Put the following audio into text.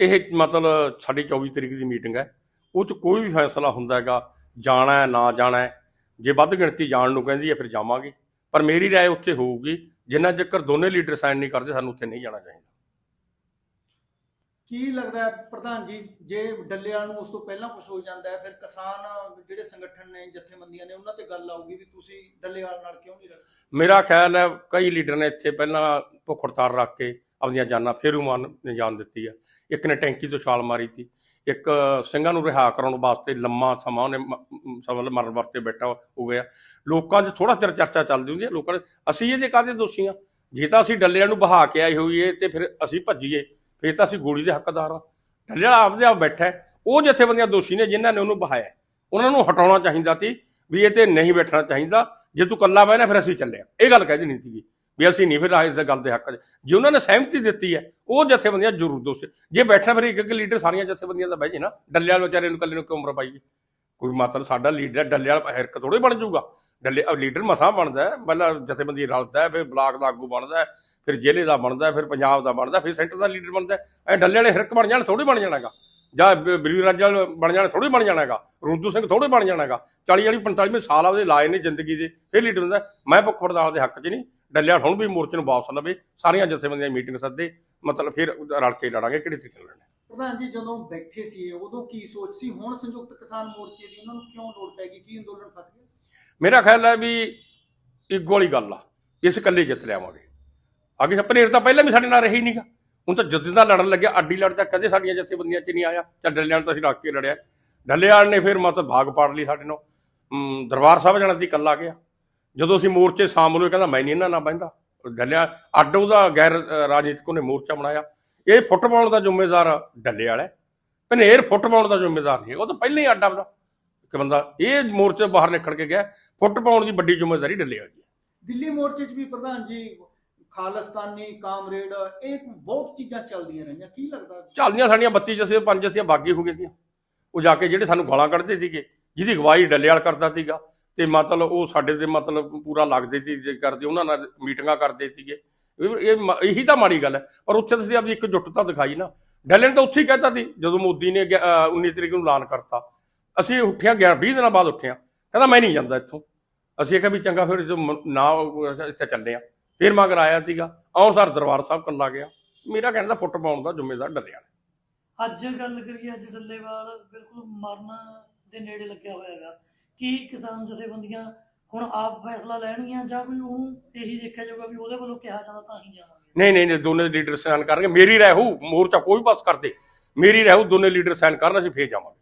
ਇਹ ਮਤਲਬ ਸਾਡੀ 24 ਤਰੀਕ ਦੀ ਮੀਟਿੰਗ ਹੈ ਉਹ ਚ ਕੋਈ ਵੀ ਫੈਸਲਾ ਹੁੰਦਾ ਹੈਗਾ ਜਾਣਾ ਹੈ ਨਾ ਜਾਣਾ ਹੈ ਜੇ ਵੱਧ ਗਿਣਤੀ ਜਾਣ ਨੂੰ ਕਹਿੰਦੀ ਹੈ ਫਿਰ ਜਾਵਾਂਗੇ ਪਰ ਮੇਰੀ رائے ਉੱਥੇ ਹੋਊਗੀ ਜਿੰਨਾ ਚਿਰ ਦੋਨੇ ਲੀਡਰ ਸਾਈਨ ਨਹੀਂ ਕਰਦੇ ਸਾਨੂੰ ਉੱਥੇ ਨਹੀਂ ਜਾਣਾ ਚਾਹੀਦਾ ਕੀ ਲੱਗਦਾ ਹੈ ਪ੍ਰਧਾਨ ਜੀ ਜੇ ਡੱਲੇਵਾਲ ਨੂੰ ਉਸ ਤੋਂ ਪਹਿਲਾਂ ਕੁਝ ਹੋ ਜਾਂਦਾ ਹੈ ਫਿਰ ਕਿਸਾਨ ਜਿਹੜੇ ਸੰਗਠਨ ਨੇ ਜਥੇਬੰਦੀਆਂ ਨੇ ਉਹਨਾਂ ਤੇ ਗੱਲ ਆਊਗੀ ਵੀ ਤੁਸੀਂ ਡੱਲੇਵਾਲ ਨਾਲ ਕਿਉਂ ਨਹੀਂ ਰੱਖਦੇ ਮੇਰਾ ਖਿਆਲ ਹੈ ਕਈ ਲੀਡਰ ਨੇ ਇੱਥੇ ਪਹਿਲਾਂ ਭੁੱਖ ਹੜਤਾਲ ਰੱਖ ਕੇ ਆਪਣੀਆਂ ਜਾਨਾਂ ਫੇਰੂ ਮਾਨ ਨੇ ਜਾਨ ਦਿੱਤੀ ਆ। ਇੱਕ ਨੇ ਟੈਂਕੀ ਤੋਂ ਛਾਲ ਮਾਰੀ ਸੀ। ਇੱਕ ਸਿੰਘਾਂ ਨੂੰ ਰਿਹਾ ਕਰਾਉਣ ਵਾਸਤੇ ਲੰਮਾ ਸਮਾਂ ਉਹਨੇ ਸਵਾਲ ਮਰਨ ਵਾਸਤੇ ਬੈਠਾ ਹੋ ਗਿਆ। ਲੋਕਾਂ 'ਚ ਥੋੜਾ ਚਿਰ ਚਰਚਾ ਚੱਲਦੀ ਹੁੰਦੀ ਹੈ ਲੋਕਾਂ ਨੇ, ਅਸੀਂ ਇਹਦੇ ਕਾਹਦੇ ਦੋਸ਼ੀ ਆ? ਜੇ ਤਾਂ ਅਸੀਂ ਡੱਲਿਆਂ ਨੂੰ ਬਹਾ ਕੇ ਆਏ ਹੋਈਏ ਤੇ ਫਿਰ ਅਸੀਂ ਭੱਜੀਏ, ਫਿਰ ਤਾਂ ਅਸੀਂ ਗੋਲੀ ਦੇ ਹੱਕਦਾਰ ਆ। ਡੱਲਿਆ ਆਪਦੇ ਆਪ ਬੈਠਾ ਉਹ ਜਥੇਬੰਦੀਆਂ ਦੋਸ਼ੀ ਨੇ ਜਿਨ੍ਹਾਂ ਨੇ ਉਹਨੂੰ ਬਹਾਇਆ ਉਹਨਾਂ ਨੂੰ ਹਟਾਉਣਾ ਚਾਹੀਦਾ ਸੀ ਵੀ ਇਹ ਤੇ ਨਹੀਂ ਬੈਠਣਾ ਚਾਹੀਦਾ। ਜੇ ਤੂੰ ਕੱਲਾ ਬਹਿਣਾ ਫਿਰ ਅਸੀਂ ਚੱਲੇ ਇਹ ਗੱਲ ਕਹਿ ਦੇਣੀ ਸੀਗੀ। ਵੀ ਅਸੀਂ ਨਹੀਂ ਫਿਰ ਆਏ ਇਸ ਗੱਲ ਦੇ ਹੱਕ 'ਚ। ਜੇ ਉਹਨਾਂ ਨੇ ਸਹਿਮਤੀ ਦਿੱਤੀ ਹੈ, ਉਹ ਜਥੇਬੰਦੀਆਂ ਜ਼ਰੂਰ ਦੋਸ਼ ਜੇ ਬੈਠਣਾ ਫਿਰ ਇੱਕ ਇੱਕ ਲੀਡਰ ਸਾਰੀਆਂ ਜਥੇਬੰਦੀਆਂ ਦਾ ਬਹਿ ਜੇ ਨਾ ਡੱਲੇ ਵਾਲੇ ਵਿਚਾਰੇ ਨੂੰ ਕੱਲੇ ਨੂੰ ਕਿਉਂ ਉਮਰ ਪਾਈਏ ਕੋਈ ਮਤਲਬ ਸਾਡਾ ਲੀਡਰ ਡੱਲੇ ਵਾਲਾ ਹਿਰਕ ਥੋੜੇ ਬਣ ਜਾਊਗਾ। ਡੱਲੇ ਲੀਡਰ ਮਸਾਂ ਬਣਦਾ ਪਹਿਲਾਂ ਜਥੇਬੰਦੀ ਰਲਦਾ ਫਿਰ ਬਲਾਕ ਦਾ ਆਗੂ ਬਣਦਾ ਫਿਰ ਜ਼ਿਲ੍ਹੇ ਦਾ ਬਣਦਾ ਫਿਰ ਪੰਜਾਬ ਦਾ ਬਣਦਾ ਫਿਰ ਸੈਂਟਰ ਦਾ ਲੀਡਰ ਬਣਦਾ ਹੈ। ਐ ਡੱਲੇ ਵਾਲੇ ਹਿਰਕ ਬਣ ਜਾਣ ਥੋੜੇ ਬਣ ਜਾਣਾਗਾ। ਜਾਂ ਬਰੀ ਰਾਜਾ ਬਣ ਜਾਣਾ ਥੋੜੇ ਬਣ ਜਾਣਾਗਾ। ਰੁੱਦੂ ਸਿੰਘ ਥੋੜੇ ਬਣ ਜਾਣਾਗਾ। 40 ਵਾਲੀ 45 ਸਾਲ ਆ ਉਹਦੇ ਲਾਏ ਨੇ ਜ਼ਿੰਦਗੀ ਦੇ, ਫਿਰ ਲੀਡਰ ਹੁੰਦਾ ਮੈਂ ਭੁੱਖ ਹੜਤਾਲ ਦੇ ਹੱਕ 'ਚ ਨਹੀਂ। ਡੱਲਿਆ ਹੁਣ ਵੀ ਮੋਰਚੇ ਨੂੰ ਵਾਪਸ ਲਵੇ ਸਾਰੀਆਂ ਜਥੇਬੰਦੀਆਂ ਮੀਟਿੰਗ ਸੱਦੇ ਮਤਲਬ ਫਿਰ ਰਲ ਕੇ ਲੜਾਂਗੇ ਕਿਹੜੇ ਤਰੀਕੇ ਨਾਲ ਲੜਨਾ ਪ੍ਰਧਾਨ ਜੀ ਜਦੋਂ ਬੈਠੇ ਸੀ ਉਦੋਂ ਕੀ ਸੋਚ ਸੀ? ਹੁਣ ਸੰਯੁਕਤ ਕਿਸਾਨ ਮੋਰਚੇ ਦੀ ਉਹਨਾਂ ਨੂੰ ਕਿਉਂ ਲੋੜ ਪੈ ਗਈ? ਕੀ ਅੰਦੋਲਨ ਫਸ ਗਿਆ? ਮੇਰਾ ਖਿਆਲ ਹੈ ਵੀ ਇੱਕ ਵਾਲੀ ਗੱਲ ਆ ਇਸ ਇਕੱਲੇ ਜਿੱਤ ਲਿਆਵਾਂਗੇ। ਅੱਗੇ ਸਪਨੇਰ ਤਾਂ ਪਹਿਲਾਂ ਵੀ ਸਾਡੇ ਨਾਲ ਰਹੀ ਨਹੀਂਗਾ ਹੁਣ ਤਾਂ ਜਿੱਦ ਦਾ ਲੜਨ ਲੱਗਿਆ ਅੱਡੀ ਲੜਦਾ ਕਦੇ ਸਾਡੀਆਂ ਜਥੇਬੰਦੀਆਂ 'ਚ ਨਹੀਂ ਆਇਆ ਚੱਲ ਡੱਲਿਆਂ ਤਾਂ ਅਸੀਂ ਰੱਖ ਕੇ ਲੜਿਆ। ਡੱਲੇਵਾਲ ਨੇ ਫਿਰ ਮਤਲਬ ਭਾਗ ਪਾੜ ਲਈ ਸਾਡੇ ਨੂੰ ਅਮ, ਦਰਬਾਰ ਸਾਹਿਬ ਜਾਣਾ ਸੀ ਕੱਲਾ ਗਿਆ। ਜਦੋਂ ਅਸੀਂ ਮੋਰਚੇ ਸ਼ਾਮਲ ਹੋਏ ਕਹਿੰਦਾ ਮੈਂ ਨਹੀਂ ਇਹਨਾਂ ਨਾਲ ਬਹਿੰਦਾ। ਡੱਲਿਆ ਅੱਡ ਉਹਦਾ ਗੈਰ ਰਾਜਨੀਤਿਕ ਉਹਨੇ ਮੋਰਚਾ ਬਣਾਇਆ। ਇਹ ਫੁੱਟ ਪਾਉਣ ਦਾ ਜ਼ਿੰਮੇਦਾਰ ਡੱਲੇ ਵਾਲਾ ਹੈ। ਭਨੇਰ ਫੁੱਟ ਪਾਉਣ ਦਾ ਜ਼ਿੰਮੇਦਾਰ ਨਹੀਂ। ਉਹ ਤਾਂ ਪਹਿਲਾਂ ਹੀ ਅੱਡ ਆਪਦਾ। ਇੱਕ ਬੰਦਾ ਇਹ ਮੋਰਚੇ ਬਾਹਰ ਨਿਕਲ ਕੇ ਗਿਆ। ਫੁੱਟ ਪਾਉਣ ਦੀ ਵੱਡੀ ਜ਼ਿੰਮੇਵਾਰੀ ਡੱਲੇ ਵਾਲੀ ਹੈ। ਦਿੱਲੀ ਮੋਰਚੇ 'ਚ ਵੀ ਪ੍ਰਧਾਨ ਜੀ ਖਾਲਸਤਾਨੀ ਕਾਮਰੇਡ ਇਹ ਬਹੁਤ ਚੀਜ਼ਾਂ ਚੱਲਦੀਆਂ ਰਹੀਆਂ। ਕੀ ਲੱਗਦਾ? ਚੱਲਦੀਆਂ ਸਾਡੀਆਂ 32 ਜੱਸੇ ਪੰਜ ਜੱਸੀਆਂ ਬਾਗੀ ਹੋ ਗਈਆਂ। ਉਹ ਜਾ ਕੇ ਜਿਹੜੇ ਸਾਨੂੰ ਗਾਲਾਂ ਕੱਢਦੇ ਸੀਗੇ ਜਿਹਦੀ ਅਗਵਾਈ ਡੱਲੇਵਾਲ ਕਰਦਾ ਸੀਗਾ। ਤੇ ਮਤਲਬ ਉਹ ਸਾਡੇ ਤੇ ਮਤਲਬ ਪੂਰਾ ਲੱਗਦੇ ਸੀ ਕਰਦੇ ਉਹਨਾਂ ਨਾਲ ਮੀਟਿੰਗਾਂ ਕਰਦੇ ਸੀਗੇ। ਇਹ, ਇਹੀ ਤਾਂ ਮਾੜੀ ਗੱਲ ਹੈ। ਪਰ ਉੱਥੇ ਤੁਸੀਂ ਆਪਦੀ ਇੱਕ ਜੁੱਟਤਾ ਦਿਖਾਈ ਨਾ। ਡੱਲੇ ਤਾਂ ਉੱਥੇ ਹੀ ਕਹਿਤਾ ਸੀ, ਜਦੋਂ ਮੋਦੀ ਨੇ 19 ਤਰੀਕ ਨੂੰ ਐਲਾਨ ਕਰਤਾ। ਅਸੀਂ ਉੱਠਿਆ 20 ਦਿਨਾਂ ਬਾਅਦ ਉੱਠਿਆ। ਕਹਿੰਦਾ ਮੈਂ ਨਹੀਂ ਜਾਂਦਾ ਇੱਥੋਂ। ਅਸੀਂ ਕਿਹਾ ਵੀ ਚੰਗਾ, ਫਿਰ ਜੋ ਨਾ ਇੱਥੇ ਚੱਲੇ ਆ। ਫਿਰ ਮਗਰ ਆਇਆ ਸੀਗਾ। ਔਰ ਸਰ ਦਰਬਾਰ ਸਾਹਿਬ ਕੱਲਾ ਗਿਆ। ਮੇਰਾ ਕਹਿਣ ਦਾ ਫੁੱਟ ਪਾਉਣ ਦਾ ਜ਼ਿੰਮੇਦਾਰ ਡੱਲਿਆ। ਅੱਜ ਗੱਲ ਕਰੀਏ, ਅੱਜ ਡੱਲੇਵਾਲ ਬਿਲਕੁਲ ਮਰਨ ਦੇ ਨੇੜੇ ਲੱਗਿਆ ਹੋਇਆ ਹੈਗਾ। ਕੀ ਕਿਸਾਨ ਜਥੇਬੰਦੀਆਂ ਹੁਣ ਆਪ ਫੈਸਲਾ ਲੈਣਗੀਆਂ ਜਾਂ ਕੋਈ ਉਹਨੂੰ ਇਹੀ ਦੇਖਿਆ ਜਾਊਗਾ ਵੀ ਉਹਦੇ ਵੱਲੋਂ ਕਿਹਾ ਜਾਂਦਾ ਤਾਂ ਹੀ ਜਾਣਾ ਨਹੀਂ ਨਹੀਂ ਨਹੀਂ, ਦੋਨੇ ਲੀਡਰ ਸਾਈਨ ਕਰਨਗੇ। ਮੇਰੀ ਰਹਿੂ ਮੋਰਚਾ ਕੋਈ ਪਾਸ ਕਰਦੇ ਮੇਰੀ ਰਹਿੂ ਦੋਨੇ ਲੀਡਰ ਸਾਈਨ ਕਰਨ, ਅਸੀਂ ਫੇਰ ਜਾਵਾਂਗੇ।